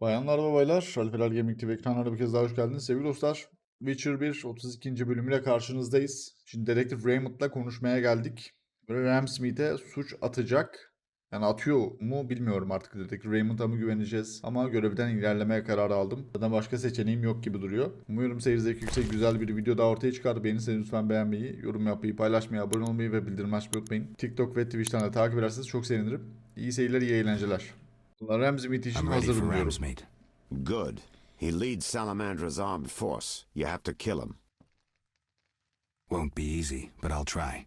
Bayanlar ve baylar, Alperal Gaming TV ekranlarına bir kez daha hoş geldiniz. Sevgili dostlar, Witcher 1 32. bölümüyle karşınızdayız. Şimdi Dedektif Raymond'la konuşmaya geldik. Ramsmith'e suç atacak. Yani atıyor mu bilmiyorum artık Dedektif Raymond'a mı güveneceğiz. Ama görevden ilerlemeye kararı aldım. Zaten başka seçeneğim yok gibi duruyor. Umuyorum seyir zevki yüksek güzel bir video daha ortaya çıkar. Beğenirseniz lütfen beğenmeyi, yorum yapmayı, paylaşmayı, abone olmayı ve bildirim açmayı unutmayın. TikTok ve Twitch'ten de takip ederseniz çok sevinirim. İyi seyirler, iyi eğlenceler. İçin ready for hazırım diyorum. Ramsmeet. Good. He leads Salamandra's armed force. You have to kill him. Won't be easy, but I'll try.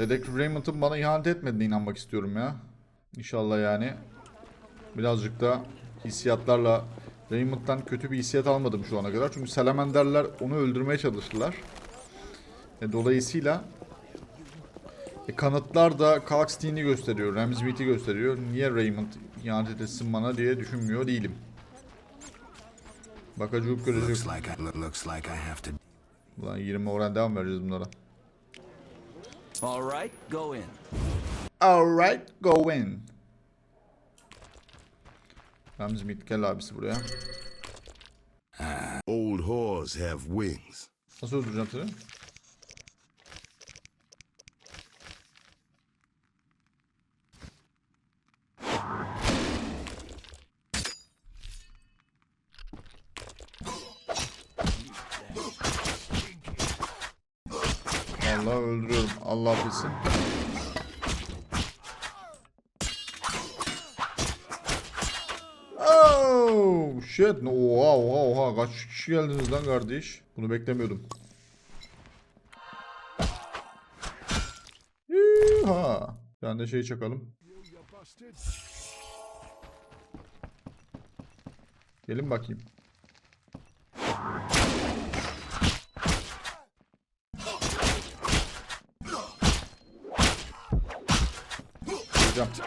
Dedektif Raymond'ın bana ihanet etmediğine inanmak istiyorum ya. İnşallah yani. Birazcık da hissiyatlarla Raymond'dan kötü bir hissiyat almadım şu ana kadar. Çünkü Salamanderler onu öldürmeye çalıştılar. E, dolayısıyla e, kanıtlar da Kalkstein'i gösteriyor, Ramsmith'i gösteriyor. Niye Raymond ihanet etsin bana diye düşünmüyor değilim. Bakacılık görecek. Ulan 20 oran devam vereceğiz bunlara. All right, go in. Alright, go in. Ramsmith gel abisi buraya. Old whores have wings. Nasıl öldüreceğim seni? Öldürüyorum. Allah bilsin. Oh shit. Oha oha oha. Kaç kişi geldiniz lan kardeş? Bunu beklemiyordum. Ha. Bir tane de şey çakalım. Gelin bakayım. Hocam.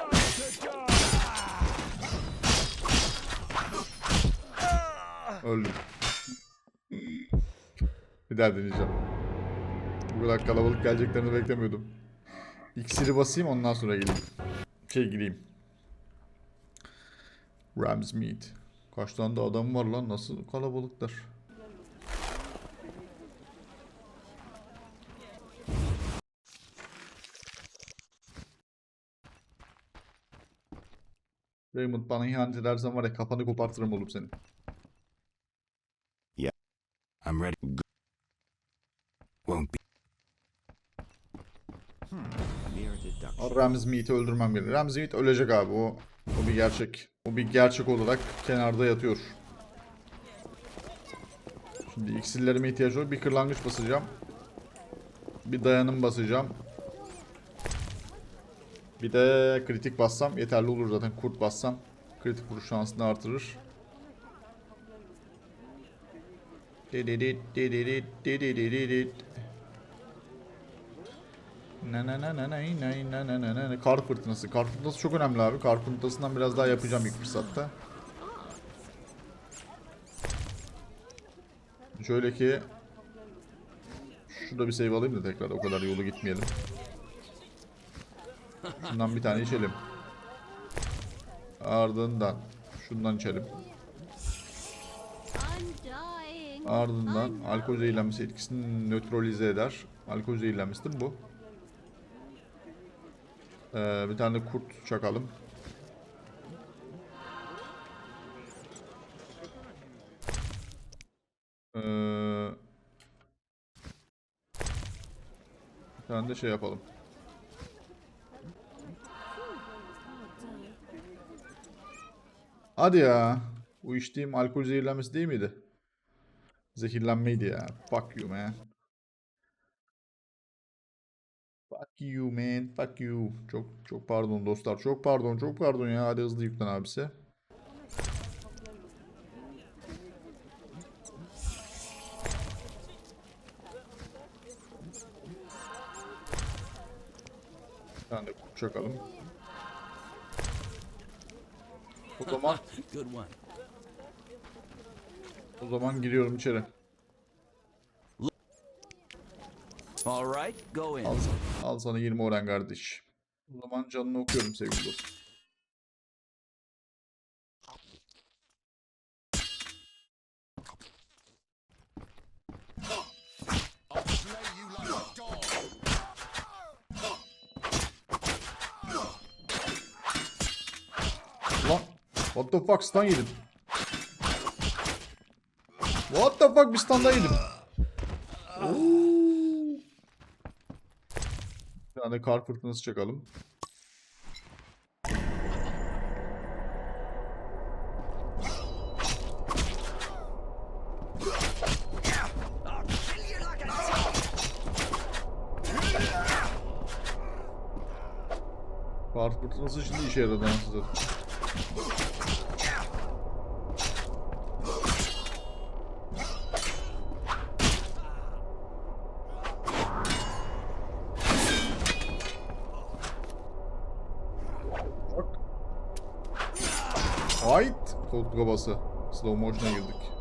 Öldüm. Bir daha deneyeceğim. Bu kadar kalabalık geleceklerini beklemiyordum. İksiri basayım ondan sonra geleyim. Şey gireyim. Ramsmeat. Kaç tane de adam var lan nasıl kalabalıklar. Raymond bana ihanet edersen var ya kafanı kopartırım oğlum senin. I'm ready. Won't be. Mere deduction. Ramsmeat'i öldürmem gerekiyor. Ramsmeat ölecek abi o. O bir gerçek. O bir gerçek olarak kenarda yatıyor. Şimdi iksirlerime ihtiyaç var. Bir kırlangıç basacağım. Bir dayanım basacağım. Bir de kritik bassam yeterli olur zaten. Kurt bassam kritik vuruş şansını artırır. Dididit, dididit, dididididit. Na na na na na na na na na na na. Kar fırtınası. Kar fırtınası çok önemli abi. Kar fırtınasından biraz daha yapacağım ilk fırsatta. Şöyle ki Şurada bir save alayım da tekrar o kadar yolu gitmeyelim. Şundan bir tane içelim. Ardından şundan içelim. Ardından alkol zehirlenmesi etkisini nötralize eder. Alkol zehirlenmesi bu? Ee, bir tane de kurt çakalım. Ee, bir tane de şey yapalım. Hadi ya. Bu içtiğim alkol zehirlenmesi değil miydi? Zehirlenmeydi ya. Fuck you man. Fuck you man. Fuck you. Çok çok pardon dostlar. Çok pardon. Çok pardon ya. Hadi hızlı yüklen abisi. Bir tane de çakalım. O zaman Good one. o zaman giriyorum içeri. All right, go in. Al, al sana 20 oran kardeş. O zaman canını okuyorum sevgili dostum. What the fuck stun yedim. What the fuck bir stun daha yedim. Oo. Bir tane kar fırtınası çakalım. Kar fırtınası şimdi işe yaradı anasını satayım. Bak. Ait koltuk bası. Slow motion'a girdik.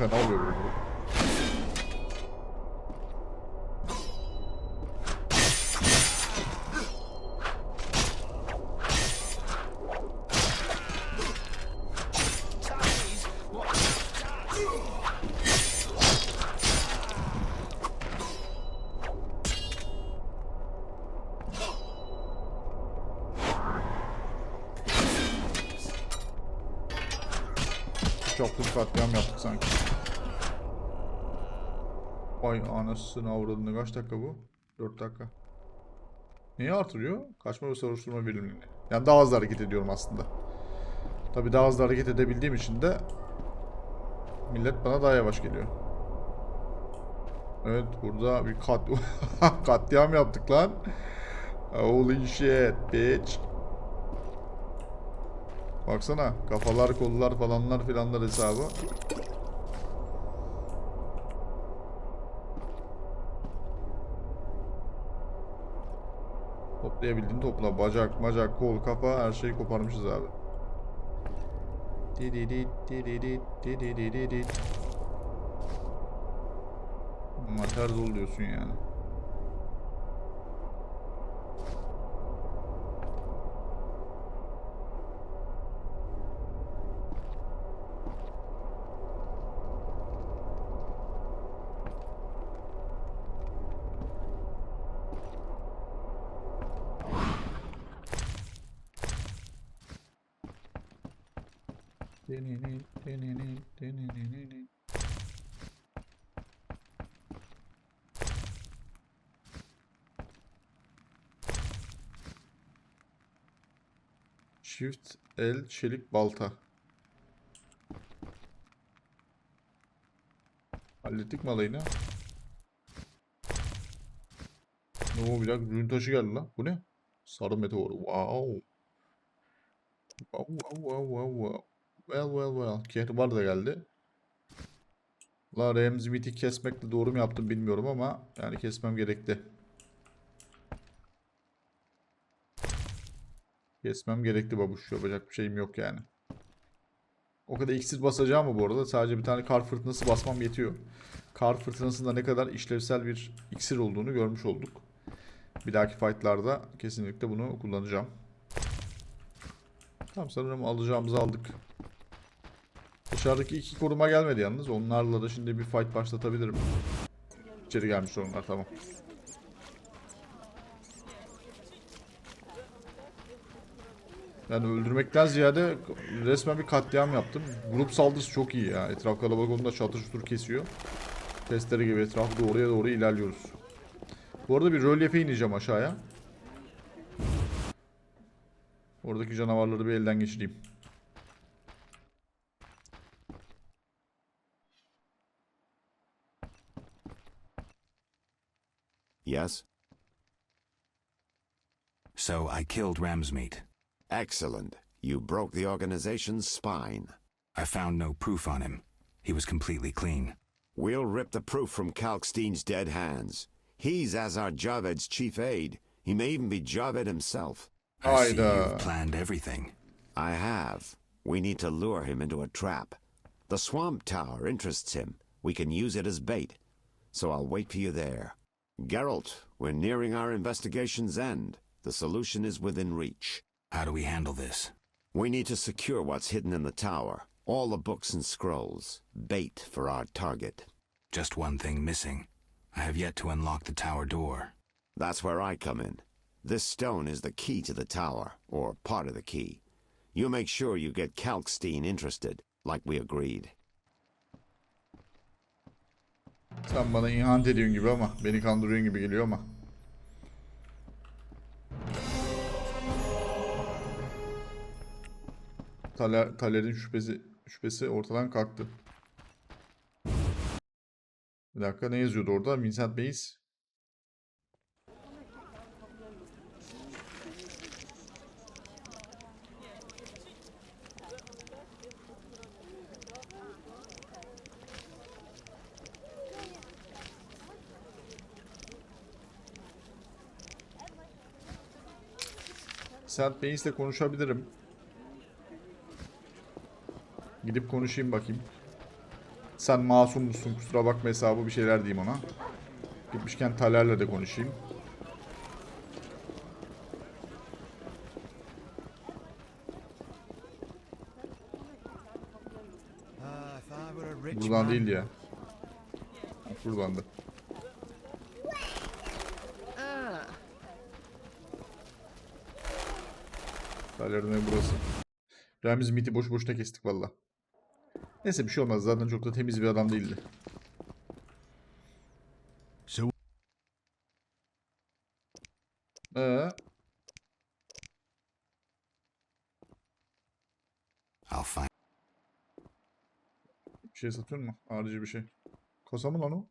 Fena oluyor böyle. Çoklu katliam yaptık sanki. Vay anasını avradını kaç dakika bu? 4 dakika. Neyi artırıyor? Kaçma ve soruşturma birimini. Yani daha hızlı hareket ediyorum aslında. Tabi daha hızlı hareket edebildiğim için de millet bana daha yavaş geliyor. Evet burada bir kat katliam yaptık lan. Holy shit bitch. Baksana kafalar kollar falanlar filanlar hesabı. Toplayabildiğin topla. Bacak, macak, kol, kafa her şeyi koparmışız abi. Mater dolu diyorsun yani. Denenenenit. Shift el çelik balta. Hallettik mi alayını? Ne o bir dakika taşı geldi lan. Bu ne? Sarı meteor. Wow wow wow wow wow. Well well well. Kehribar da geldi. La Ramsey Mythic kesmekle doğru mu yaptım bilmiyorum ama yani kesmem gerekti. Kesmem gerekti babuş. Yapacak bir şeyim yok yani. O kadar iksir basacağım mı bu arada? Sadece bir tane kar fırtınası basmam yetiyor. Kar fırtınasında ne kadar işlevsel bir iksir olduğunu görmüş olduk. Bir dahaki fightlarda kesinlikle bunu kullanacağım. Tamam sanırım alacağımızı aldık. Dışarıdaki iki koruma gelmedi yalnız. Onlarla da şimdi bir fight başlatabilirim. İçeri gelmiş onlar tamam. Yani öldürmekten ziyade resmen bir katliam yaptım. Grup saldırısı çok iyi ya. Etraf kalabalık olduğunda çatır çutur kesiyor. Testere gibi etrafı doğruya doğru ilerliyoruz. Bu arada bir rölyefe ineceğim aşağıya. Oradaki canavarları bir elden geçireyim. Yes? So I killed Ramsmeat. Excellent. You broke the organization's spine. I found no proof on him. He was completely clean. We'll rip the proof from Kalkstein's dead hands. He's Azar Javed's chief aide. He may even be Javed himself. I see you've planned everything. I have. We need to lure him into a trap. The swamp tower interests him. We can use it as bait. So I'll wait for you there. Geralt, we're nearing our investigation's end. The solution is within reach. How do we handle this? We need to secure what's hidden in the tower. All the books and scrolls. Bait for our target. Just one thing missing. I have yet to unlock the tower door. That's where I come in. This stone is the key to the tower, or part of the key. You make sure you get Kalkstein interested, like we agreed. Sen bana ihanet ediyorsun gibi ama. Beni kandırıyorsun gibi geliyor ama. Taler, Taler'in şüphesi, şüphesi ortadan kalktı. Bir dakika ne yazıyordu orada? Vincent Bey's. Vincent Bey'le konuşabilirim. Gidip konuşayım bakayım. Sen masum musun kusura bakma hesabı bir şeyler diyeyim ona. Gitmişken Taler'le de konuşayım. Buradan değildi ya. Ha, Buradandı. Taler'in evi burası. Ramiz miti boş boşuna kestik valla. Neyse bir şey olmaz. Zaten çok da temiz bir adam değildi. Ee, bir şey satıyor mu? Harici bir şey. Kasa mı lan o?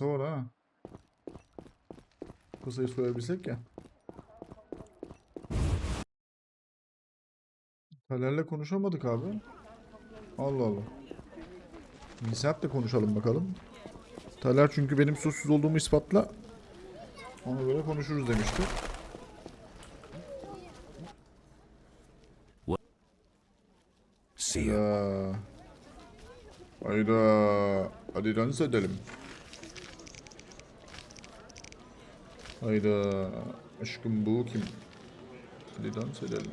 Var ha. Kasayı soyabilsek ya. Taler'le konuşamadık abi. Allah Allah. Nisap de konuşalım bakalım. Taler çünkü benim suçsuz olduğumu ispatla. Ona göre konuşuruz demişti. See ya. Hayda. Hayda. Hadi dans edelim. Hayda. Aşkım bu kim? Hadi dans edelim.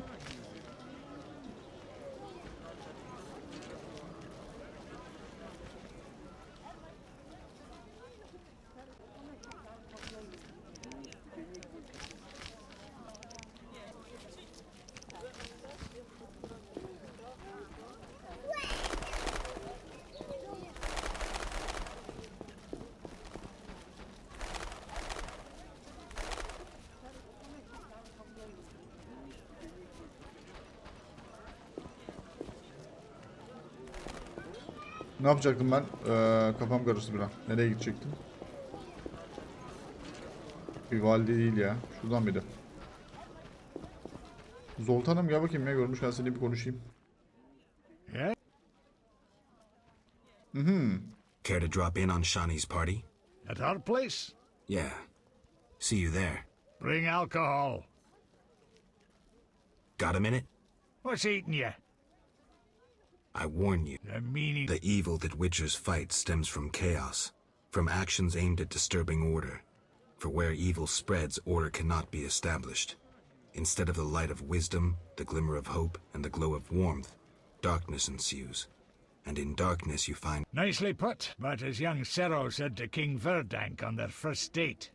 Ne yapacaktım ben? Ee, kafam karıştı bir an. Nereye gidecektim? Bir valide değil ya. Şuradan mıydı? Zoltan'ım gel bakayım ya. Görmüşken seni bir konuşayım. yeah, Care to drop in on Shawnee's party? at our place. Yeah. See you there. Bring alcohol. Got a minute? What's eating you? I warn you. The meaning. The evil that Witchers fight stems from chaos, from actions aimed at disturbing order. For where evil spreads, order cannot be established. Instead of the light of wisdom, the glimmer of hope, and the glow of warmth, darkness ensues. And in darkness you find Nicely put, but as young Cero said to King Verdank on their first date,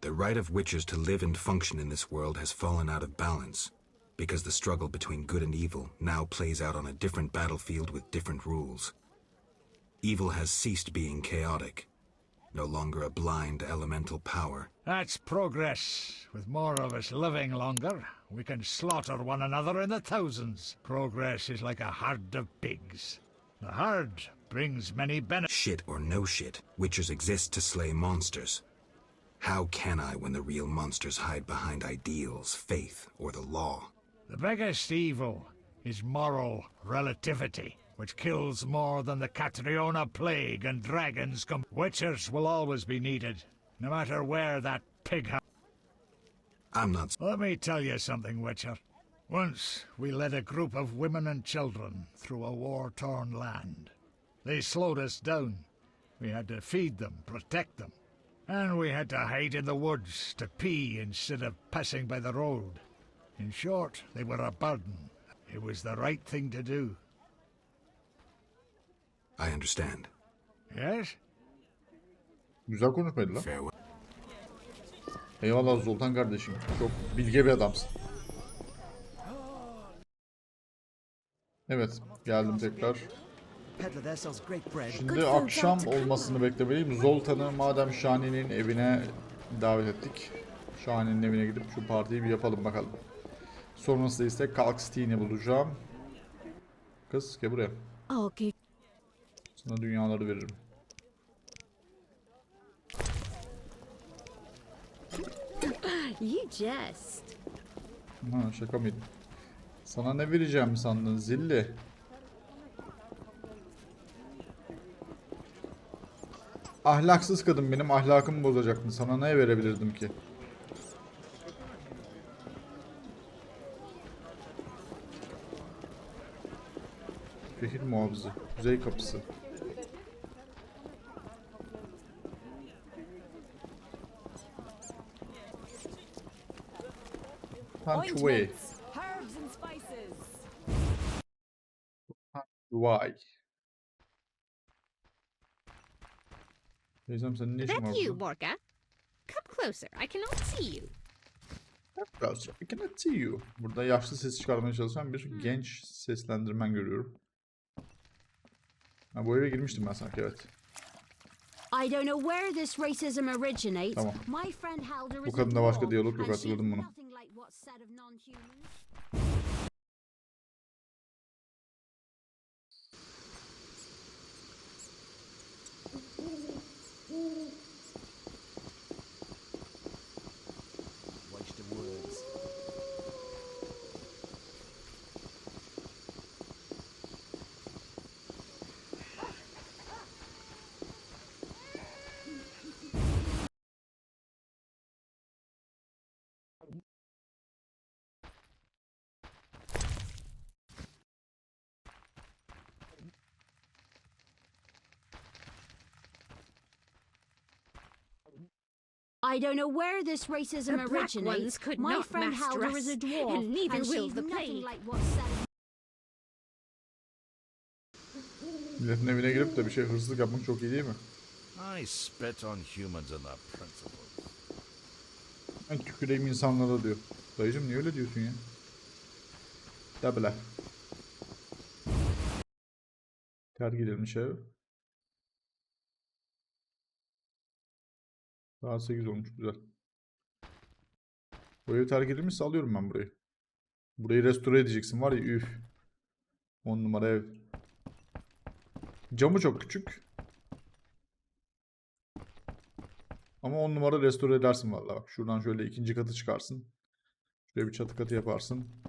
the right of Witchers to live and function in this world has fallen out of balance, because the struggle between good and evil now plays out on a different battlefield with different rules. Evil has ceased being chaotic, no longer a blind elemental power. that's progress. With more of us living longer, we can slaughter one another in the thousands. Progress is like a herd of pigs. The herd brings many benefits. Shit or no shit, Witchers exist to slay monsters. How can I when the real monsters hide behind ideals, faith, or the law? The biggest evil is moral relativity, which kills more than the Catriona plague and dragons come. Witchers will always be needed, no matter where that pig ha- I'm not. Let me tell you something, Witcher. Once we led a group of women and children through a war-torn land. They slowed us down. We had to feed them, protect them. And we had to hide in the woods to pee instead of passing by the road. In short, they were a burden. It was the right thing to do. I understand. Yes? Güzel konuşmaydı lan. Farewell. Eyvallah Zoltan kardeşim. Çok bilge bir adamsın. Evet, geldim tekrar. Şimdi akşam olmasını beklemeliyim. Zoltan'ı madem Şani'nin evine davet ettik. Şani'nin evine gidip şu partiyi bir yapalım bakalım. Sonrasında ise Kalkstein'i bulacağım. Kız gel buraya. Okay. Sana dünyaları veririm. You jest. Ha şaka mıydı? Sana ne vereceğim sandın zilli? Ahlaksız kadın benim ahlakımı bozacaktın. Sana ne verebilirdim ki? Şehir muhafızı. Kuzey kapısı. Spices. Vay. Teyzem senin ne işin var that you, burada? Borka? Come closer. I cannot see you. Biraz I cannot see you. Burada yaşlı ses çıkarmaya çalışan bir genç seslendirmen görüyorum. Ha, bu eve girmiştim ben sanki evet. I don't know where this racism originates. Tamam. My friend Halder Bu kadında başka diyalog yok, hatırladım bunu. I don't know where this racism The black originates. ones could My not friend master Halder is a dwarf, and neither will she's the nothing plague. like what's said of Milletin evine girip de bir şey hırsızlık yapmak çok iyi değil mi? I spit on humans and their principles. Ben tüküreyim insanlara diyor. Dayıcım niye öyle diyorsun ya? Tabiler. Terk edilmiş ev. Saat 8 olmuş güzel. Bu ev terk edilmişse alıyorum ben burayı. Burayı restore edeceksin var ya üf. 10 numara ev. Camı çok küçük. Ama 10 numara restore edersin vallahi bak. Şuradan şöyle ikinci katı çıkarsın. Şuraya bir çatı katı yaparsın.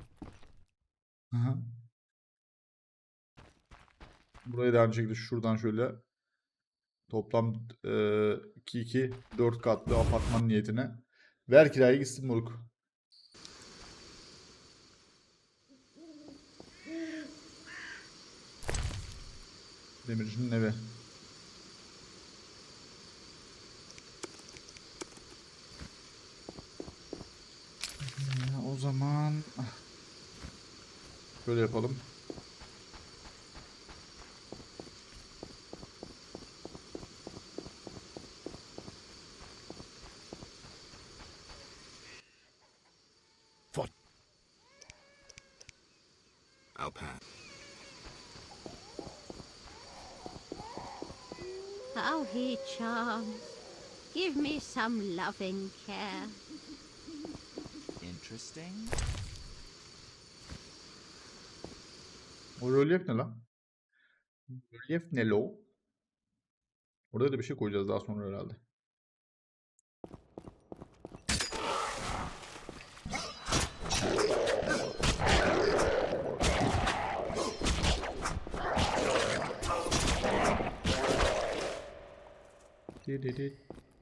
Burayı da aynı şekilde şuradan şöyle toplam 2 2 4 katlı apartman niyetine ver kirayı gitsin moruk. Demircinin evi. Ee, O zaman ah. şöyle yapalım. Some loving care. Interesting. O rölyef ne lan? Relief ne lo? Orada da bir şey koyacağız daha sonra herhalde.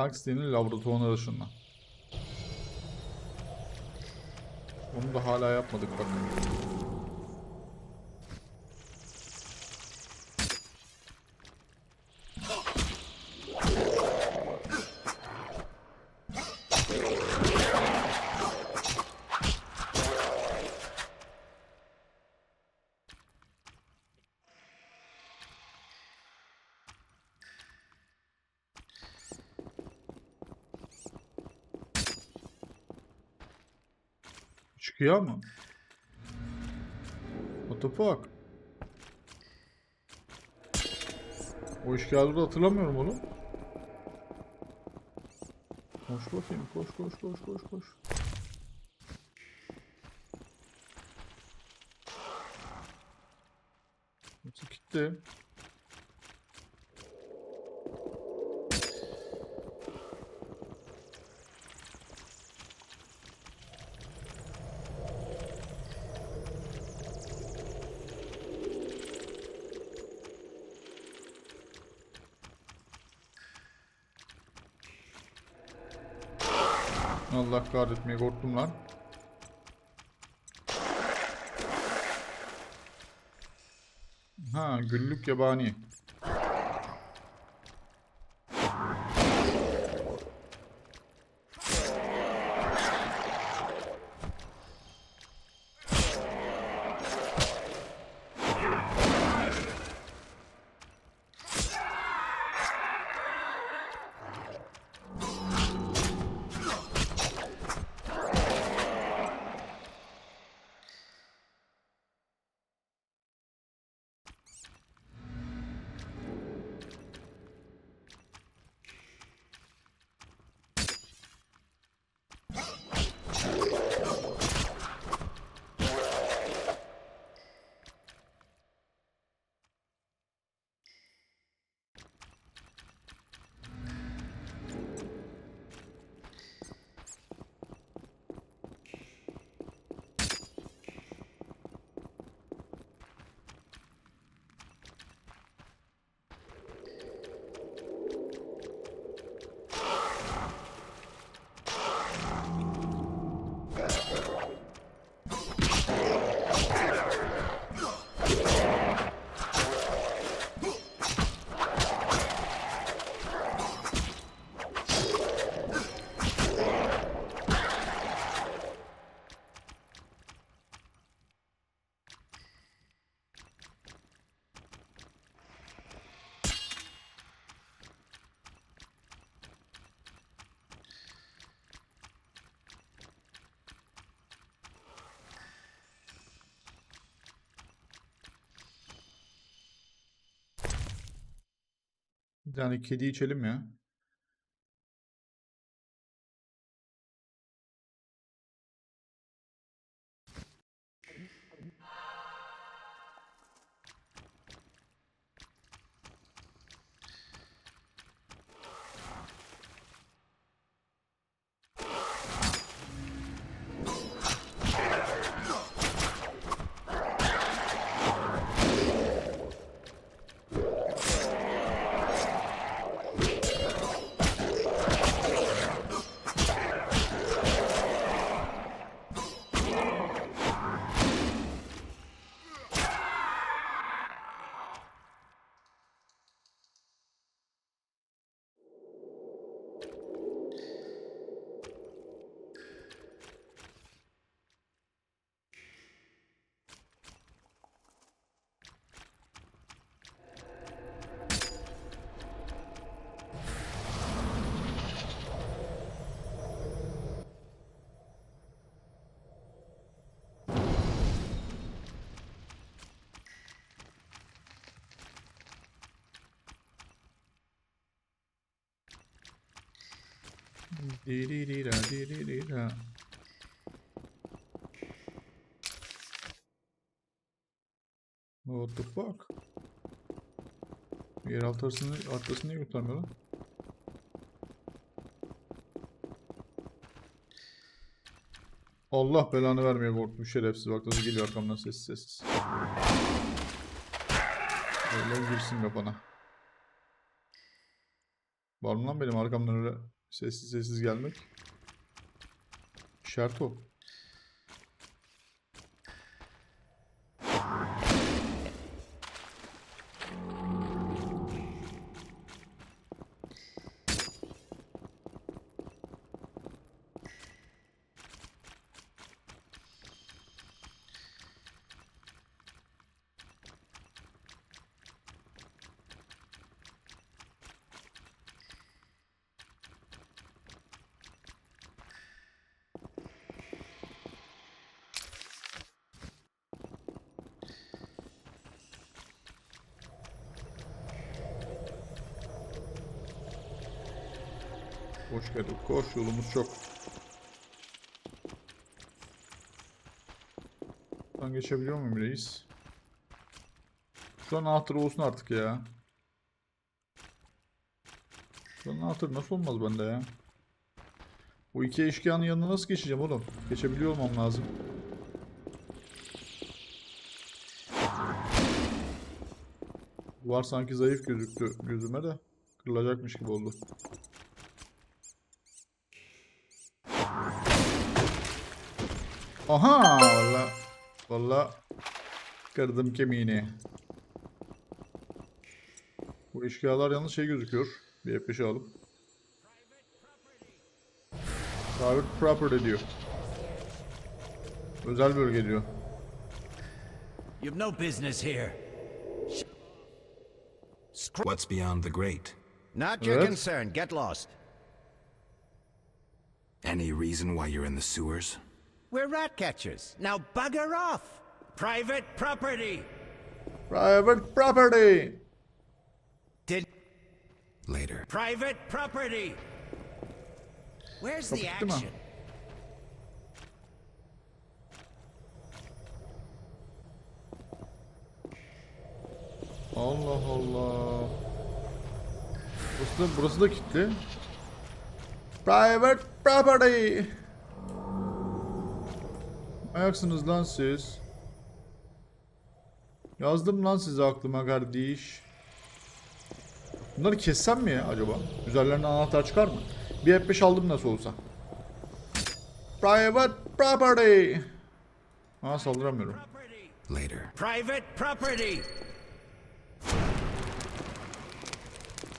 Parkstein'in laboratuvarına ışınla. Onu da hala yapmadık bak. Çıkıyor ama. What the fuck? O işgali hatırlamıyorum oğlum. Koş bakayım koş koş koş koş koş. Gitti. Allah kahretmeye korktum lan. Ha güllük yabani. Bir tane kedi içelim ya. Diririra, diririra. What the fuck? Yeraltı arasını, arkasını niye kurtarmıyor lan? Allah belanı vermeye korkmuş şerefsiz bak nasıl geliyor arkamdan sessiz sessiz. Böyle girsin kafana. Var mı lan benim arkamdan öyle sessiz sessiz gelmek? Şart o. Koş Geralt koş yolumuz çok. Ben geçebiliyor muyum reis? Şu an anahtarı olsun artık ya. Şu an anahtarı nasıl olmaz bende ya? Bu iki eşkıyanın yanına nasıl geçeceğim oğlum? Geçebiliyor olmam lazım. Duvar sanki zayıf gözüktü gözüme de. Kırılacakmış gibi oldu. Aha valla valla kırdım kemiğini. Bu eşkıyalar yalnız şey gözüküyor. Bir F5'i alıp. Private property diyor. Özel bölge diyor. You've no business here. What's beyond the great? Not your Evet. concern. Get lost. Any reason why you're in the sewers? We're rat catchers. Now bugger off. Private property! Private property. Did Later. Private property! where's the action? Allah Allah. Burası da, burası da kilitli. Private property. Ayaksınız lan siz. Yazdım lan size aklıma kardeş. Bunları kessem mi ya acaba? Üzerlerine anahtar çıkar mı? Bir F5 aldım nasıl olsa. Private property. Ha saldıramıyorum. Later. Private property!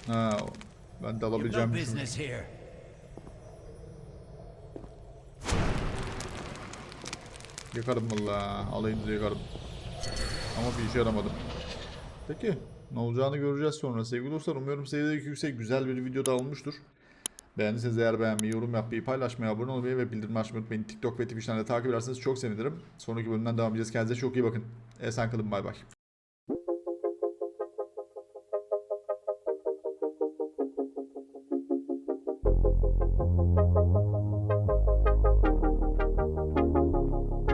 Ha, ben de alabileceğim. Yakarım valla. Alayınızı yakarım. Ama bir işe yaramadı. Peki. Ne olacağını göreceğiz sonra. Sevgili dostlar umuyorum seviyedeki yüksek güzel bir video da olmuştur. Beğendiyseniz eğer beğenmeyi, yorum yapmayı, paylaşmayı, abone olmayı ve bildirim açmayı unutmayın. TikTok ve Twitch'ten de takip ederseniz çok sevinirim. Sonraki bölümden devam edeceğiz. Kendinize çok iyi bakın. Esen kalın bay bay.